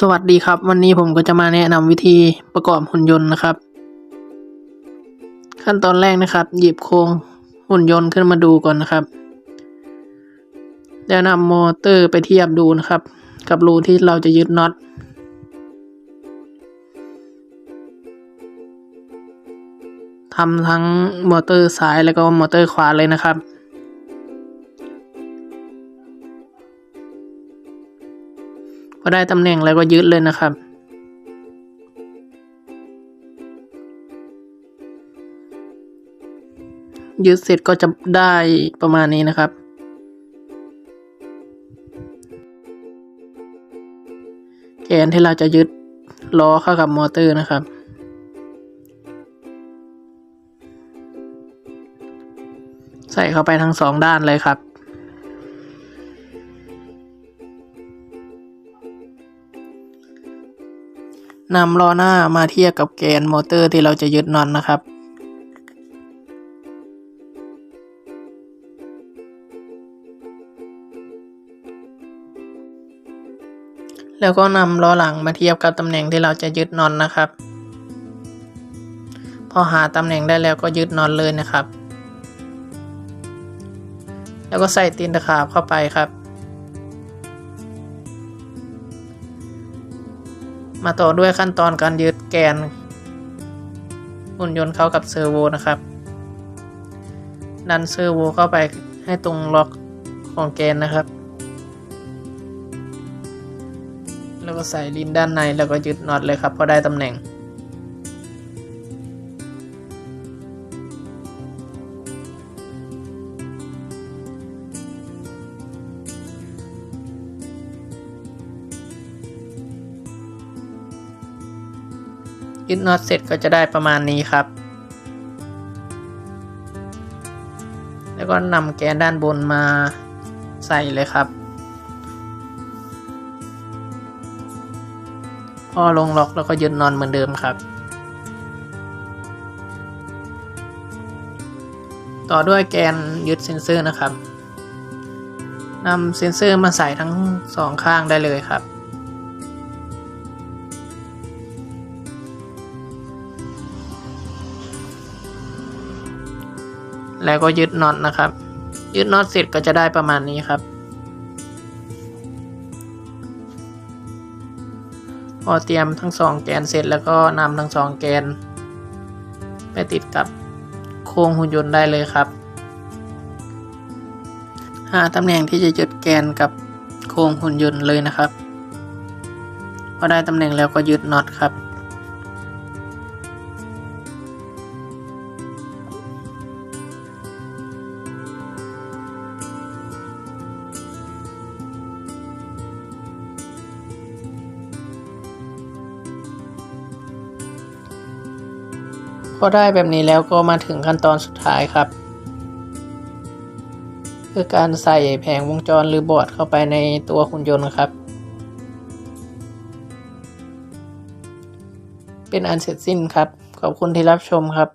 สวัสดีครับ วันนี้ผมก็จะมาแนะนำวิธีประกอบหุ่นยนต์นะครับ ขั้นตอนแรกนะครับ หยิบโครงหุ่นยนต์ขึ้นมาดูก่อนนะครับ แล้วนำมอเตอร์ไปเทียบดูนะครับ กับรูที่เราจะยึดน็อตทำทั้งมอเตอร์ซ้ายแล้วก็มอเตอร์ขวาเลยนะครับ อได้ตำแหน่งแล้วก็ยึดเลยนะครับ ยึดเสร็จก็จะได้ประมาณนี้นะครับ แกนที่เราจะยึดล้อเข้ากับมอเตอร์นะครับใส่เข้าไปทั้งสองด้านเลยครับ นำล้อหน้ามาเทียบกับแกนมอเตอร์ที่เราจะยึดน็อตนะครับ แล้วก็นำล้อหลังมาเทียบกับตำแหน่งที่เราจะยึดน็อตนะครับ พอหาตำแหน่งได้แล้วก็ยึดน็อตเลยนะครับ แล้วก็ใส่ตีนตะขาบเข้าไปครับ มาต่อด้วยขั้นตอนการยึดแกนหุ่นยนต์เข้ากับเซอร์โวนะครับ ดันเซอร์โวเข้าไปให้ตรงล็อกของแกนนะครับ แล้วก็ใส่ลิ้นด้านในแล้วก็ยึดน็อตเลยครับพอได้ตำแหน่ง ยึดน็อตเสร็จก็จะได้ประมาณนี้ครับ แล้วก็นำแกนด้านบนมาใส่เลยครับ พอลงล็อกแล้วก็ยึดนอนเหมือนเดิมครับ ต่อด้วยแกนยึดเซนเซอร์นะครับนำเซนเซอร์มาใส่ทั้งสองข้างได้เลยครับ แล้วก็ยึดน็อตนะครับ ยึดน็อตเสร็จก็จะได้ประมาณนี้ครับ พอเตรียมทั้งสองแกนเสร็จแล้วก็นำทั้งสองแกน ไปติดกับโครงหุ่นยนต์ได้เลยครับ หาตำแหน่งที่จะยึดแกนกับโครงหุ่นยนต์เลยนะครับ พอได้ตำแหน่งแล้วก็ยึดน็อตครับ พอได้แบบนี้แล้วก็มาถึงขั้นตอนสุดท้ายครับ คือการใส่แผงวงจรหรือบอร์ดเข้าไปในตัวหุ่นยนต์ครับ เป็นอันเสร็จสิ้นครับ ขอบคุณที่รับชมครับ